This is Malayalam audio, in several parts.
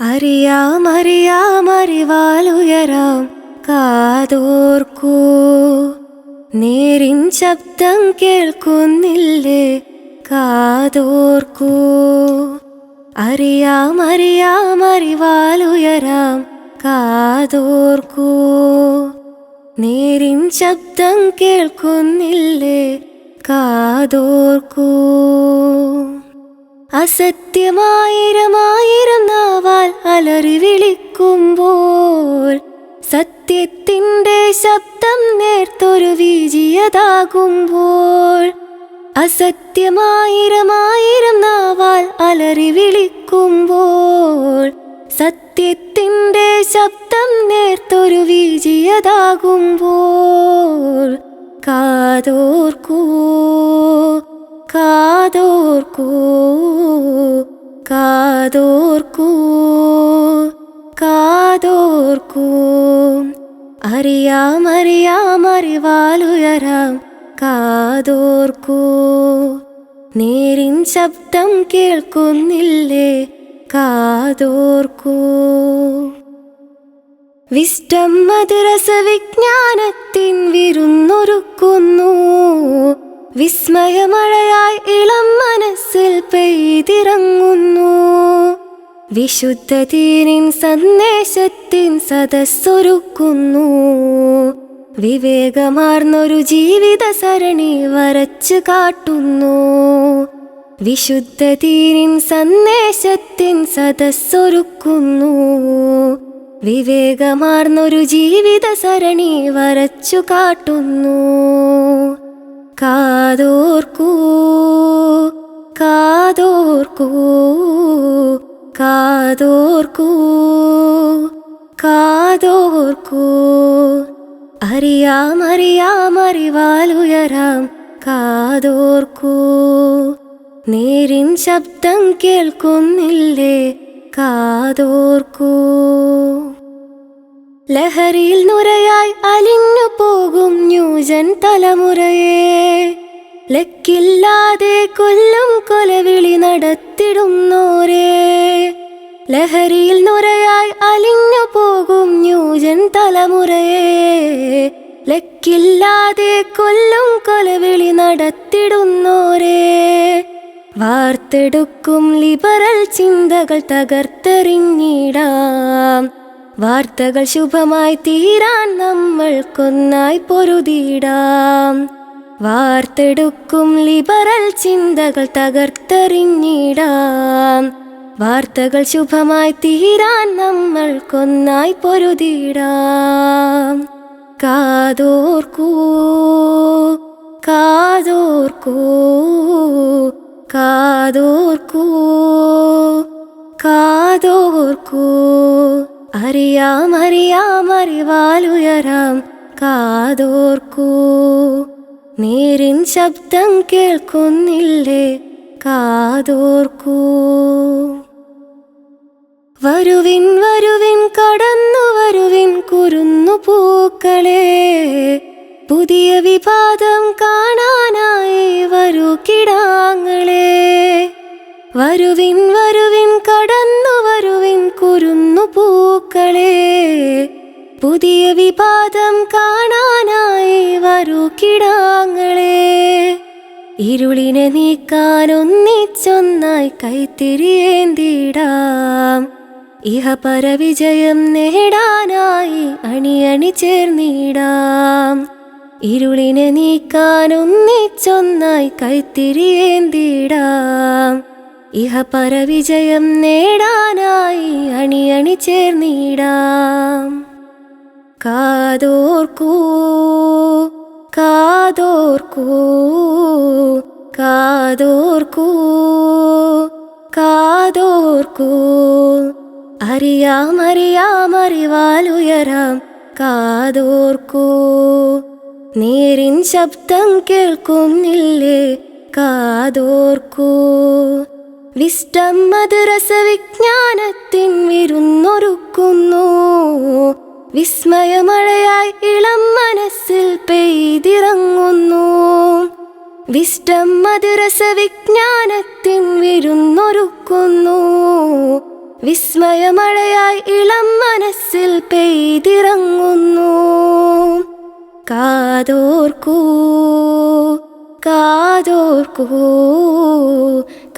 അറിയാം അറിയാം അറിവാലുയരാം. കാതോർക്കൂ. നേരിൻ ശബ്ദം കേൾക്കുന്നില്ലേ? കാതോർക്കൂ. അറിയാം അറിയാം അറിവാലുയരാം. കാതോർക്കൂ. നേരിൻ ശബ്ദം കേൾക്കുന്നില്ലേ? കാതോർക്കൂ. അസത്യമായിരമായിരം വിജയതാകുമ്പോൾ അസത്യമായിരമായിരം നാവാൽ അലറി വിളിക്കുമ്പോൾ സത്യത്തിന്റെ ശബ്ദം നേർത്തൊരു വിജയതാകുമ്പോൾ കാതോർക്കൂ കാതോർക്കൂ കാതോർക്കൂ കാതോർക്കൂ. അറിയാം അറിയാം അറിവാലുയരാം. കാതോർക്കൂ. നേരിൻ ശബ്ദം കേൾക്കുന്നില്ലേ? കാതോർക്കൂ. വിഷ്ടം മധുരസവിജ്ഞാനത്തിൻ വിരുന്നൊരുക്കുന്നു. വിസ്മയമഴയായി ഇളം മനസ്സിൽ പെയ്തിറങ്ങുന്നു. വിശുദ്ധ തീരിൻ സന്ദേശത്തിൻ സദസ്സൊരുക്കുന്നു. വിവേകമാർന്നൊരു ജീവിത സരണി വരച്ചു കാട്ടുന്നു. വിശുദ്ധ തീരിൻ സന്ദേശത്തിൻ സദസ്സൊരുക്കുന്നു. വിവേകമാർന്നൊരു ജീവിത സരണി വരച്ചു കാട്ടുന്നു. കാതോർക്കൂ കാതോർക്കൂ കാതോർക്കൂ കാതോർക്കൂ. അറിയാം അറിയാം അറിവാലുയരാം കാതോർക്കൂ. നേരിൻ ശബ്ദം കേൾക്കുന്നില്ലേ കാതോർക്കൂ. ലഹരിയിൽ നുരയായി അലിഞ്ഞു പോകും ന്യൂജൻ തലമുറയെ. ലക്കില്ലാതെ കൊല്ലും കൊലവിളി നടത്തിടുന്നോരേ. ലഹരിയിൽ നുരയായി അലിഞ്ഞു പോകും ന്യൂജൻ തലമുറയെ. ലക്കില്ലാതെ കൊല്ലും കൊലവിളി നടത്തിടുന്നോരേ. വാർത്തെടുക്കും ലിബറൽ ചിന്തകൾ തകർത്തെറിഞ്ഞിടാം. വാർത്തകൾ ശുഭമായി തീരാൻ നമ്മൾക്കൊന്നായി പൊരുതിയിടാം. വാർത്തെടുക്കും ലിബറൽ ചിന്തകൾ തകർത്തെറിഞ്ഞിടാം. വാർത്തകൾ ശുഭമായി തീരാൻ നമ്മൾക്കൊന്നായി പൊരുതിടാം കാതോർക്കൂ കാതോർക്കൂ കാതോർക്കൂ കാതോർക്കൂ. അറിയാം അറിയാം അറിവാലുയരാം. കാതോർക്കൂ. നേരിൻ ശബ്ദം കേൾക്കുന്നില്ലേ? കാതോർക്കൂ. വരുവിൻ വരുവിൻ കടന്നു വരുവിൻ കുരുന്നു പൂക്കളെ. പുതിയ വിവാദം കാണാനായി വരൂ കിടാങ്ങളെ. വരുവിൻ വരുവിൻ കടന്നു വരുവിൻ കുരുന്നു പൂക്കളെ. പുതിയ വിവാദം കാണാനായി വരൂ കിടാങ്ങളെ. ഇരുളിനെ നീക്കാൻ ഒന്നിച്ചൊന്നായി കൈത്തിരിയേന്തിടാം. ഇഹ പരവിജയം നേടാനായി അണിയണി ചേർന്നിടാം ഇരുളിനെ നീക്കാൻ ഒന്നിച്ചൊന്നായി കൈത്തിരിയേന്തിടാം ഇഹ പരവിജയം നേടാനായി അണിയണി ചേർന്നിടാം കാതോർക്കൂ കാതോർക്കൂ കാതോർക്കൂ കാതോർക്കൂ. അറിയാം അറിയാം അറിവാലുയരാം. കാതോർക്കൂ. നീരിൻ ശബ്ദം കേൾക്കുന്നില്ലേ കാതോർക്കൂ. വിഷ്ടം മധുരസവിജ്ഞാനത്തിൻ വിരുന്നൊരുക്കുന്നു. വിസ്മയമഴയായി ഇളം മനസ്സിൽ പെയ്തിറങ്ങുന്നു. വിഷ്ടം മധുരസവിജ്ഞാനത്തിൻ വിരുന്നൊരുക്കുന്നു. വിസ്മയമഴയായി ഇളം മനസ്സിൽ പെയ്തിറങ്ങുന്നു. കാതോർക്കൂ കാതോർക്കൂ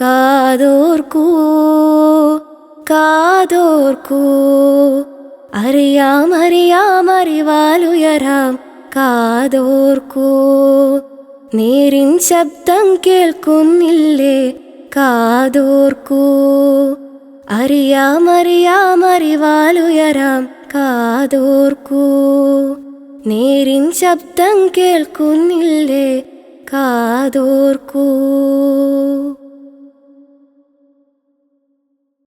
കാതോർക്കൂ കാതോർക്കൂ. അറിയാം അറിയാം അറിവാലുയരാം കാതോർക്കൂ. നേരിൻ ശബ്ദം കേൾക്കുന്നില്ലേ കാതോർക്കൂ. അറിയാം അറിയാം അറിവാലുയരാം കാതോർക്കൂ. നേരിൻ ശബ്ദം കേൾക്കുന്നില്ലേ കാതോർക്കൂ.